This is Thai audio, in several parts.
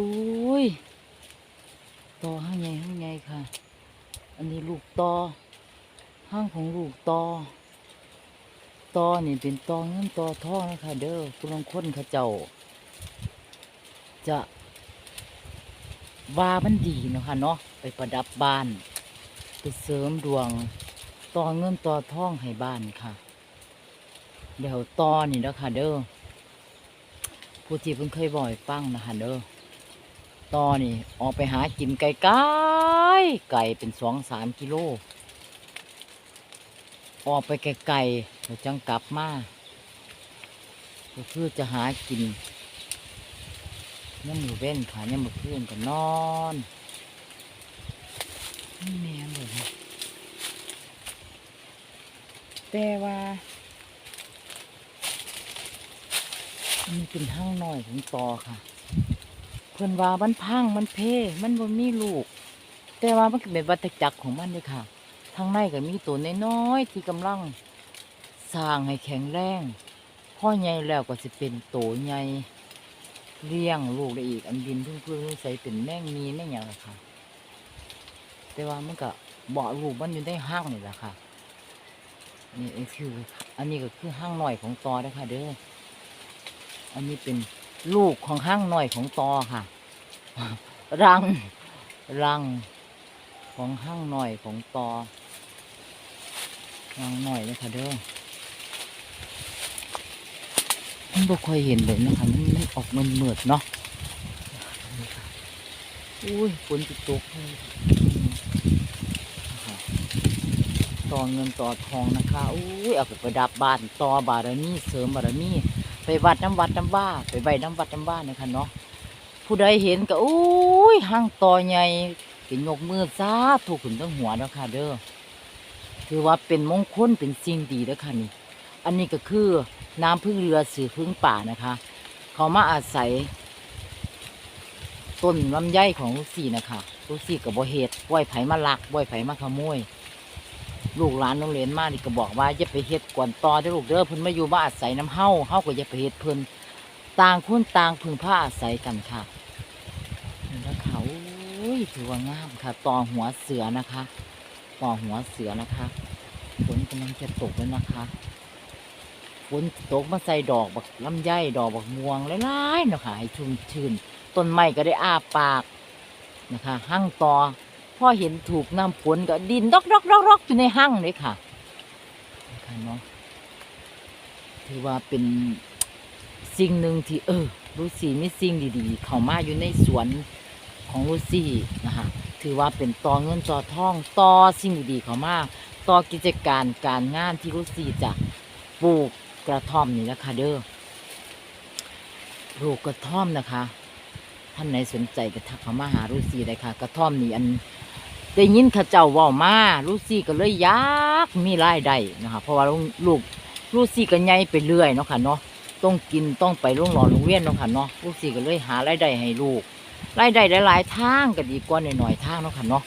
ปุ้ยต่อห้างใหญ่ห้างใหญ่ค่ะ อันนี้ลูกตอห้างของลูกตอตอนี่เป็นตอเงินตอท่อนะคะเด้อคุณลองค้นขาเจ้า จะว่ามันดีเนาะค่ะเนาะไปประดับบ้าน ไปเสริมดวงต่อเงินต่อท่องให้บ้านค่ะ เดี๋ยวต่อนี่นะคะเด้อผู้ที่เพิ่งเคยบ่อยฟังนะคะเด้อ ต่อนี่ ออกไปหากินไก่ไก่ไก่เป็นสองสามกิโล ออกไปไกลๆแล้วจังกลับมาก็คือจะหากินย่ำมือเว้นค่ะย่ำมือคืนก็นอนนี่แม่นเลยนะแต่ว่ามันเป็นห้างน้อยของตอค่ะ เพื่อนว่ามันพังมันเพ่มันบ่มีลูก แต่ว่ามันก็เป็นวัฏจักรของมันเลยค่ะทางในก็มีตัวน้อยๆที่กำลังสร้างให้แข็งแรงพ่อใหญ่แล้วก็จะเป็นโตใหญ่เลี้ยงลูกได้อีก อันบินเพิ่งเพิ่งใส่เป็นแม่งมีแม่งอย่างละค่ะ แต่ว่ามันก็บาะลูกมันอยู่ในห้างนี่แหละค่ะนี่คืออันนี้ก็คือห้างหน่อยของตอนะคะเด้ออันนี้เป็น ลูกของห้างหน่อยของตอค่ะ รัง รัง ของห้างหน่อยของตอ รังหน่อยนะคะเด้อมันบ่ค่อยเห็นเลยนะคะมันมันออกมันเมือดเนาะอุ้ยฝนติดตกเลยนะคะต่อเงินต่อทองนะคะอุ้ยเอาไปประดับบ้านต่อบารมีเสริมบารมี ไปวัดน้ำวัดน้ำบ้าไปใบน้ำวัดน้ำบ้านะคะเนาะผู้ใดเห็นก็อุ้ยห้างต่อใหญ่เป็นยกมือซาถูกขุนตั้งหัวแล้วค่ะ เด้อถือว่าเป็นมงคลเป็นสิ่งดีแล้วค่ะนี่ อันนี้ก็คือน้ำพึ่งเรือสือพึ่งป่านะคะ เขามาอาศัยต้นลำไยของลูกซี่นะคะลูกซี่กับบ่เหตุบ่อยไผมาลักบ่อยไผมาขโมย ลูกหลานโรงเรียนมานี่ก็บอกว่าอย่าไปเฮ็ดกวนต่อเด้ลูกเด้อเพิ่นมาอยู่มาอาศัยน้ำเฮาเฮาก็อย่าไปเฮ็ดเพิ่นต่างคนต่างพึ่งพาอาศัยกันค่ะนี่นะคะโอ้ยถือว่างามค่ะ ต่อหัวเสือนะคะ ต่อหัวเสือนะคะฝนกำลังจะตกแล้วนะคะฝนตกมาใส่ดอกบักลำไยดอกบักม่วงหลายๆนะคะให้ชุ่มชื่นต้นไม้ก็ได้อ้าปากนะคะหั่งต่อ พอเห็นถูกน้ำฝนก็ดินดอกดอกดอกดอกอยู่ในห้างเลยค่ะนะคะเนาะถือว่าเป็นสิ่งหนึ่งที่เออลูซี่มีสิ่งดีๆ เข้ามาอยู่ในสวนของลูซี่นะคะถือว่าเป็นต่อเงินต่อทองต่อสิ่งดีๆเข้ามาต่อกิจการการงานที่ลูซี่จะปลูกกระท่อมนี่นะคะเด้อปลูกกระท่อมนะคะ ท่านไหนสนใจก็ทักเขามาหาลูซี่ได้ค่ะ กระท่อมนี่อันได้ยินข้าเจ้าว่ามาลูซี่ก็เลยอยากมีรายได้นะคะเพราะว่าลูกลูซี่ก็ใหญ่ไปเรื่อยเนาะค่ะเนาะต้องกินต้องไปโรงหล่อโรงเรียนเนาะค่ะเนาะลูซี่ก็เลยหารายได้ให้ลูกรายได้หลายๆทางก็ดีกว่าหน่อยๆทางเนาะค่ะเนาะ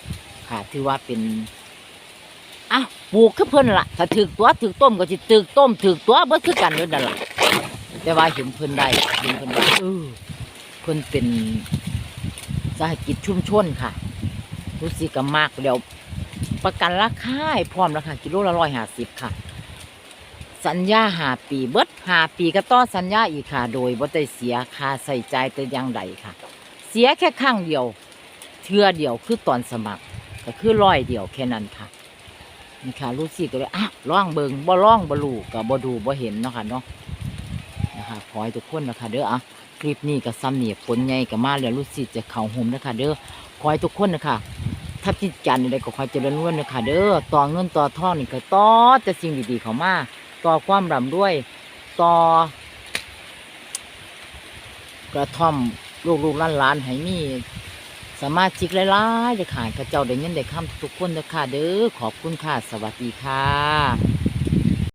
ค่ะ ถือว่าเป็นอะปลูกคือเพิ่นละถ้าถึกตัวถึกต้มก็สิถึกต้มถึกตัวเบิดคือกันเด้อนั่นล่ะแต่ว่าเห็นเพิ่นได้เห็นเพิ่นว่าเออ พิ่นเป็นสหกิจชุมชนค่ะรู้สึกกับมากเดี๋ยวประกันราคาพร้อมราคากิโลละร้อยห้าสิบค่ะ สัญญาหาปีเบิดหาปีก็ต่อสัญญาอีกค่ะ โดยบ่ได้เสียค่าใส่ใจแต่อย่างใดค่ะ เสียแค่ครั้งเดียวเทื่อเดียวคือตอนสมัครก็คือร้อยเดียวแค่นั้นค่ะนี่ค่ะรู้สึกก็เลยอะล่องเบิงบ่ล่องบ่รู้ก็บ่ดูบ่เห็นเนาะค่ะเนาะ ขอให้ทุกคนนะคะเด้ออะคลิปนี้ก็ซ้ำเนี่ยผลใหญ่ก็มาแล้วรู้สึกจะเข้าห่มนะคะเด้อขอให้ทุกคนนะคะถ้าจิตจันอะไรก็ขอให้เจริญรุ่งเรืองนะคะเด้อต่อเงินต่อทองนี่ก็ต่อแต่สิ่งดีๆเข้ามาต่อความร่ำรวยต่อกระท่อมลูกๆหลานๆให้มีสามารถชิกหลายๆเลยค่ะข้าเจ้าได้เงินได้คำทุกคนเลยค่ะเด้อขอบคุณค่ะ สวัสดีค่ะ